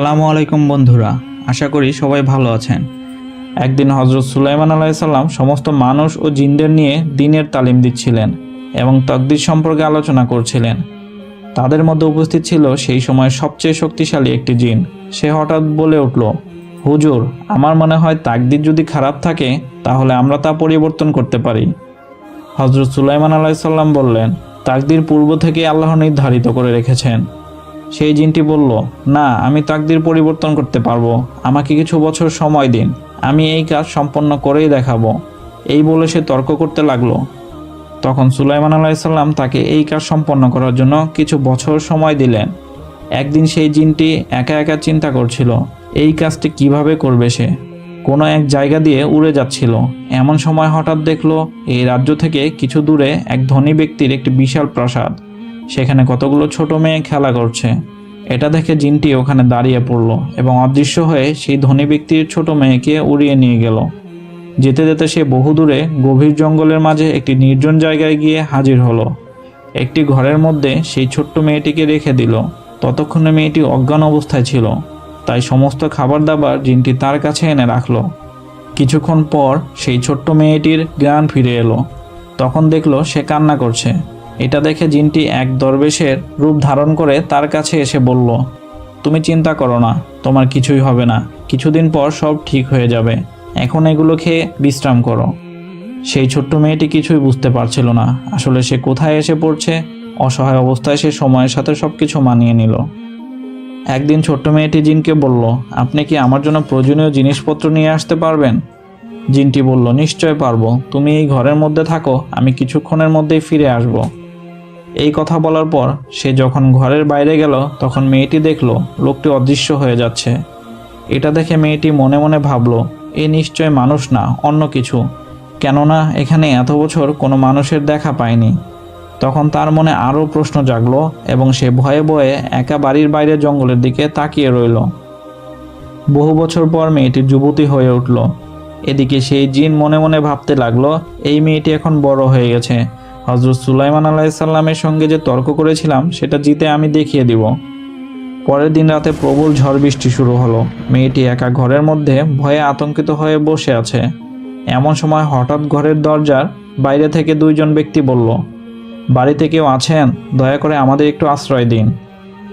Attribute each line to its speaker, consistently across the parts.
Speaker 1: আসসালামু আলাইকুম বন্ধুরা, আশা করি সবাই ভালো আছেন। একদিন হজরত সুলাইমান আলাইসাল্লাম সমস্ত মানুষ ও জিনদের নিয়ে দিনের তালিম দিচ্ছিলেন এবং তকদির সম্পর্কে আলোচনা করছিলেন। তাদের মধ্যে উপস্থিত ছিল সেই সময় সবচেয়ে শক্তিশালী একটি জিন। সে হঠাৎ বলে উঠল, হুজুর, আমার মনে হয় তাকদির যদি খারাপ থাকে, তাহলে আমরা তা পরিবর্তন করতে পারি। হজরত সুলাইমান আলাইসাল্লাম বললেন, তাকদির পূর্ব থেকে আল্লাহ নির্ধারিত করে রেখেছেন। সেই জিনটি বলল, না, আমি তাকদির পরিবর্তন করতে পারব। আমাকে কিছু বছর সময় দিন। আমি এই কাজ সম্পন্ন করেই দেখাবো। এই বলে সে তর্ক করতে লাগল। তখন সুলাইমান আলাইসাল্লাম তাকে এই কাজ সম্পন্ন করার জন্য কিছু বছর সময় দিলেন। একদিন সেই জিনটি একা একা চিন্তা করছিল, এই কাজটি কীভাবে করবে সে? কোনো এক জায়গা দিয়ে উড়ে যাচ্ছিল। এমন সময় হঠাৎ দেখল, এই রাজ্য থেকে কিছু দূরে এক ধনী ব্যক্তির একটি বিশাল প্রাসাদ। সেখানে কতগুলো ছোট মেয়ে খেলা করছে। এটা দেখে জিনটি ওখানে দাঁড়িয়ে পড়ল এবং অদৃশ্য হয়ে সেই ধনী ব্যক্তির ছোট মেয়েকে উড়িয়ে নিয়ে গেল। যেতে যেতে সে বহু দূরে গভীর জঙ্গলের মাঝে একটি নির্জন জায়গায় গিয়ে হাজির হলো। একটি ঘরের মধ্যে সেই ছোট্ট মেয়েটিকে রেখে দিল। ততক্ষণে মেয়েটি অজ্ঞান অবস্থায় ছিল। তাই সমস্ত খাবার দাবার জিনটি তার কাছে এনে রাখল। কিছুক্ষণ পর সেই ছোট্ট মেয়েটির জ্ঞান ফিরে এলো। তখন দেখল সে কান্না করছে। এটা দেখে জিনটি এক দরবেশের রূপ ধারণ করে তার কাছে এসে বলল, তুমি চিন্তা করো না, তোমার কিছুই হবে না। কিছুদিন পর সব ঠিক হয়ে যাবে। এখন এগুলো খেয়ে বিশ্রাম করো। সেই ছোট্ট মেয়েটি কিছুই বুঝতে পারছিল না। আসলে সে কোথায় এসে পড়ছে, অসহায় অবস্থায় সে সময়ের সাথে সব কিছু মানিয়ে নিল। একদিন ছোট্ট মেয়েটি জিনকে বলল, আপনি কি আমার জন্য প্রয়োজনীয় জিনিসপত্র নিয়ে আসতে পারবেন? জিনটি বলল, নিশ্চয় পারব। তুমি এই ঘরের মধ্যে থাকো, আমি কিছুক্ষণের মধ্যেই ফিরে আসব। এই কথা বলার পর সে যখন ঘরের বাইরে গেল, তখন মেয়েটি দেখল, লোকটি অদৃশ্য হয়ে যাচ্ছে। এটা দেখে মেয়েটি মনে মনে ভাবলো, এ নিশ্চয় মানুষ না, অন্য কিছু। কেননা এখানে এত বছর কোনো মানুষের দেখা পায়নি। তখন তার মনে আরও প্রশ্ন জাগলো এবং সে ভয়ে ভয়ে একা বাড়ির বাইরে জঙ্গলের দিকে তাকিয়ে রইল। বহু বছর পর মেয়েটি যুবতী হয়ে উঠল। এদিকে সেই জিন মনে মনে ভাবতে লাগল, এই মেয়েটি এখন বড় হয়ে গেছে। হজরত সুলাইমান আলাইসাল্লামের সঙ্গে যে তর্ক করেছিলাম, সেটা জিতে আমি দেখিয়ে দিব। পরের দিন রাতে প্রবল ঝড় বৃষ্টি শুরু হলো। মেয়েটি একা ঘরের মধ্যে ভয়ে আতঙ্কিত হয়ে বসে আছে। এমন সময় হঠাৎ ঘরের দরজার বাইরে থেকে দুইজন ব্যক্তি বলল, বাড়িতে কেউ আছেন? দয়া করে আমাদের একটু আশ্রয় দিন।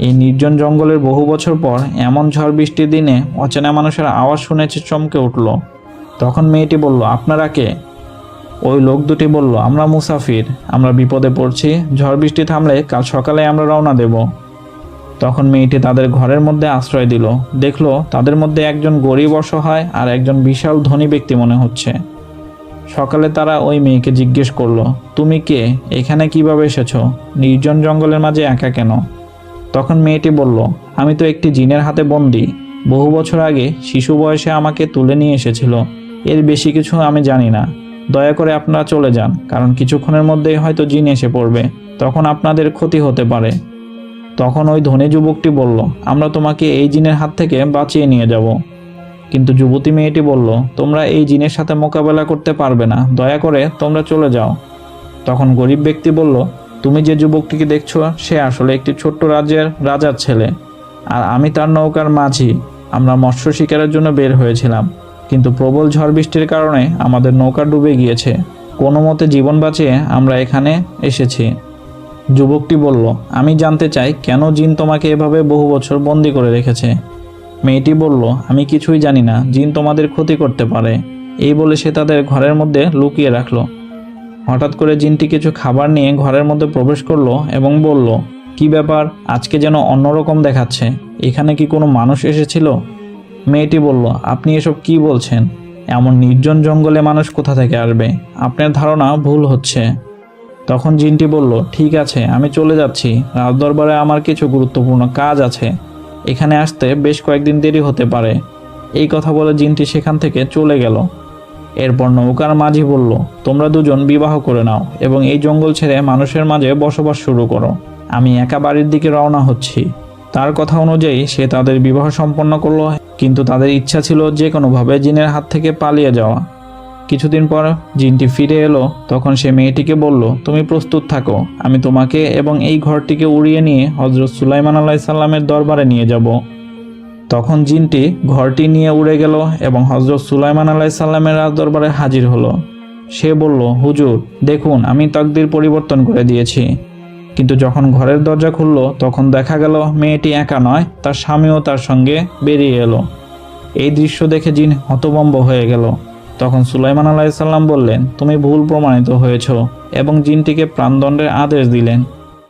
Speaker 1: এই নির্জন জঙ্গলের বহু বছর পর এমন ঝড় বৃষ্টির দিনে অচেনা মানুষের আওয়াজ শুনেছে চমকে উঠল। তখন মেয়েটি বলল, আপনারা কে? ওই লোক দুটি বলল, আমরা মুসাফির, আমরা বিপদে পড়ছি, ঝড় বৃষ্টি থামলে কাল সকালে আমরা রওনা দেব। তখন মেয়েটি তাদের ঘরের মধ্যে আশ্রয় দিল। দেখল তাদের মধ্যে একজন গরিব অসহায় আর একজন বিশাল ধনী ব্যক্তি মনে হচ্ছে। সকালে তারা ওই মেয়েকে জিজ্ঞেস করল, তুমি কে? এখানে কীভাবে এসেছ? নির্জন জঙ্গলের মাঝে একা কেন? তখন মেয়েটি বলল, আমি তো একটি জিনের হাতে বন্দি। বহু বছর আগে শিশু বয়সে আমাকে তুলে নিয়ে এসেছিল। এর বেশি কিছু আমি জানি না। দয়া করে আপনারা চলে যান, কারণ কিছুক্ষণের মধ্যেই হয়তো জিন এসে পড়বে। তখন আপনাদের ক্ষতি হতে পারে। তখন ওই ধনী যুবকটি বলল, আমরা তোমাকে এই জিনের হাত থেকে বাঁচিয়ে নিয়ে যাব। কিন্তু যুবতী মেয়েটি বলল, তোমরা এই জিনের সাথে মোকাবেলা করতে পারবে না, দয়া করে তোমরা চলে যাও। তখন গরিব ব্যক্তি বলল, তুমি যে যুবকটিকে দেখছ, সে আসলে একটি ছোট্ট রাজ্যের রাজার ছেলে, আর আমি তার নৌকার মাঝি। আমরা মৎস্য শিকারের জন্য বের হয়েছিলাম। কিন্তু প্রবল ঝড় বৃষ্টির কারণে আমাদের নৌকা ডুবে গিয়েছে। কোনো মতে জীবন বাঁচিয়ে আমরা এখানে এসেছি। যুবকটি বলল, আমি জানতে চাই, কেন জিন তোমাকে এভাবে বহু বছর বন্দি করে রেখেছে? মেয়েটি বলল, আমি কিছুই জানি না, জিন তোমাদের ক্ষতি করতে পারে। এই বলে সে তাদের ঘরের মধ্যে লুকিয়ে রাখল। হঠাৎ করে জিনটি কিছু খাবার নিয়ে ঘরের মধ্যে প্রবেশ করল এবং বলল, কি ব্যাপার? আজকে যেন অন্যরকম দেখাচ্ছে। এখানে কি কোনো মানুষ এসেছিল? মেয়েটি বলল, আপনি এসব কি বলছেন? এমন নির্জন জঙ্গলে মানুষ কোথা থেকে আসবে? আপনার ধারণা ভুল হচ্ছে। তখন জিনটি বলল, ঠিক আছে, আমি চলে যাচ্ছি। রাজদরবারে আমার কিছু গুরুত্বপূর্ণ কাজ আছে। এখানে আসতে বেশ কয়েকদিন দেরি হতে পারে। এই কথা বলে জিনটি সেখান থেকে চলে গেল। এরপর নৌকার মাঝি বলল, তোমরা দুজন বিবাহ করে নাও এবং এই জঙ্গল ছেড়ে মানুষের মাঝে বসবাস শুরু করো। আমি একা বাড়ির দিকে রওনা হচ্ছি। তার কথা অনুযায়ী সে তাদের বিবাহ সম্পন্ন করল, কিন্তু তাদের ইচ্ছা ছিল যে কোনোভাবে জিনের হাত থেকে পালিয়ে যাওয়া। কিছুদিন পর জিনটি ফিরে এলো, তখন সে মেয়েটিকে বলল, তুমি প্রস্তুত থাকো, আমি তোমাকে এবং এই ঘরটিকে উড়িয়ে নিয়ে হজরত সুলাইমান আল্লাহ সাল্লামের দরবারে নিয়ে যাব। তখন জিনটি ঘরটি নিয়ে উড়ে গেল এবং হজরত সুলাইমান আলাইসাল্লামের রাজদরবারে হাজির হলো। সে বলল, হুজুর, দেখুন, আমি তকদির পরিবর্তন করে দিয়েছি। কিন্তু যখন ঘরের দরজা খুলল, তখন দেখা গেল মেয়েটি একা নয়, তার স্বামীও তার সঙ্গে বেরিয়ে এলো। এই দৃশ্য দেখে জিন হতবম্ব হয়ে গেল। তখন সুলাইমান আলাইসাল্লাম বললেন, তুমি ভুল প্রমাণিত হয়েছ। এবং জিনটিকে প্রাণদণ্ডের আদেশ দিলেন।